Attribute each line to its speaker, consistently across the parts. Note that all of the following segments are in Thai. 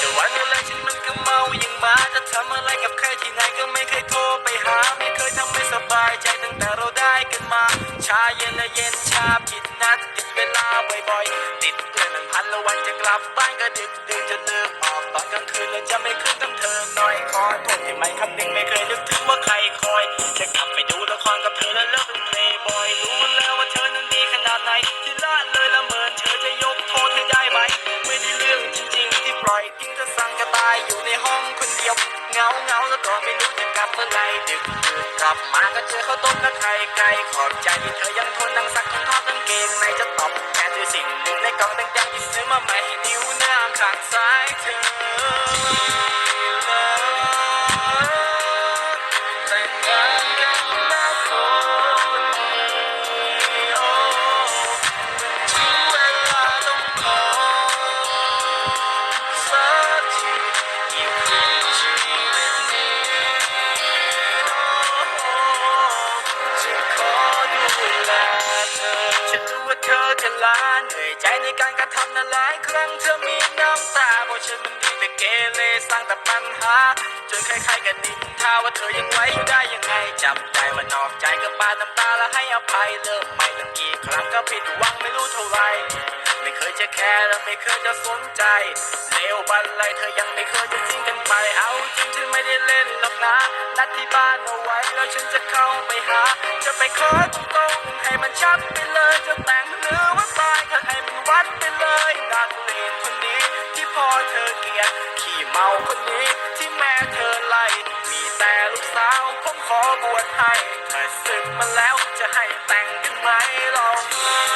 Speaker 1: จะวันเวลาฉันมันก็เมายังมาจะทำอะไรกับใครที่ไหนก็ไม่เคยโทรไปหา ไม่เคยทำให้สบายใจตั้งแต่เราได้กันมา ชาเย็นและเย็นชาผิดนัด ละวันจะกลับบ้านก็ดึกดื่นจะเลิกออกตอนกลางคืนแล้วจะไม่คืนตั้งเธอหน่อยขอโทษที่ไม่คำนึงไม่เคยนึกถึงว่าใครคอยจะกลับไปดูละครกับเธอแล้วเลิกเป็นเพลย์บอยรู้แล้วว่าเธอนั้นดีขนาดไหนที่ละเลยละเมินเธอจะยกโทษให้ได้ไหมไม่ได้เรื่องจริง ๆ ที่ปล่อยทิ้งเธอสั่งกระตายอยู่ในห้องคนเดียว เงาเงาแล้วก็ไม่รู้จะกลับเมื่อไหรดึกดื่นกลับมาก็เจอเขาต้มกระไทยไกลขอบใจที่เธอยังทนนั่งซักของท้ากางเกงในจะตอบแทนด้วยสิ่งหนึ่งในกล่องแดงๆที่ซื้อมาใหม่ให้นิ้วน้ำข้างซ้าย เธอจะลาเหนื่อยใจในการกระทำนั้นหลายครั้งเธอมีน้ำตาเพราะฉันมันดีแต่เกเรสร้างแต่ปัญหาจนใครๆกันนินทาว่าเธอยังไว้อยู่ได้ยังไงจับใจว่านอกใจก็ปาดน้ำตาแล้วให้อภัยเลิกไม่ตั้งกี่ครั้งก็ผิดหวังไม่รู้เท่าไหรไม่เคย แคร์และไม่เคยจะสนใจเลวบันเลยเธอยังไม่เคยจะทิ้งกันไป เอาจริงฉันไม่ได้เล่นหรอกนะ นัดที่บ้านเอาไว้แล้วฉันจะเข้าไปหา จะไปขอตรงๆให้มันชัดไปเลยจะแต่งหรือว่าตายก็ให้มันวัดไปเลยนักเลงคนนี้ที่พ่อเธอเกลียดขี้เมาคนนี้ที่แม่เธอไล่มีแต่ลูกสาวผมขอบวชให้ถ้าศึกมาแล้วจะให้แต่งกันไหมลองแต่ง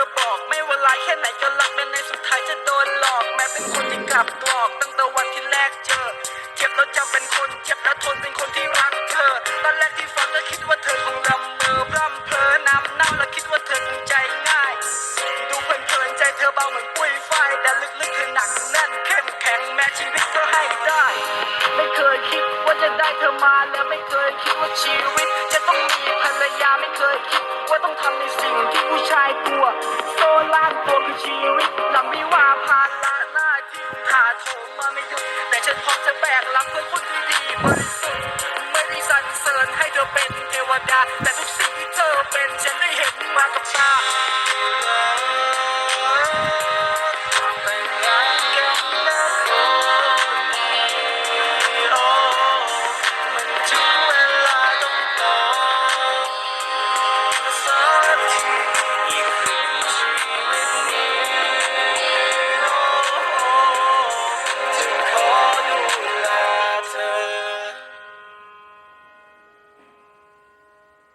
Speaker 1: อบอกไม่ว่าลายแค่ไหนก็รักแม้ในสุดท้ายจะโดนหลอกแม้เป็นคนที่กลับกรอกตั้งแต่วันที่แรกเจอ เจ็บแล้วจำเป็นคนเจ็บแล้วทนเป็นคนที่รักเธอ ตอนแรกที่ฟังก็คิดว่าเธอคงรำเมอพร่ำเพอน้ำเน่าแล้วคิดว่าเธอคงใจง่าย ดูเพลินๆใจเธอเบาเหมือนปุ้ยฝ้ายแต่ลึกๆเธอหนักแน่นเข้มแข็งแม้ชีวิตก็ให้ได้ ไม่เคยคิดว่าจะได้เธอมาและไม่เคยคิดว่าชีวิต จะต้องมีภรรยาไม่เคยคิดว่าต้องทำ ชีวิตเราไม่ว่าผ่านละหน้าที่หาโถมาไม่หยุดแต่ฉันพร้อมจะแบกรับเพื่อ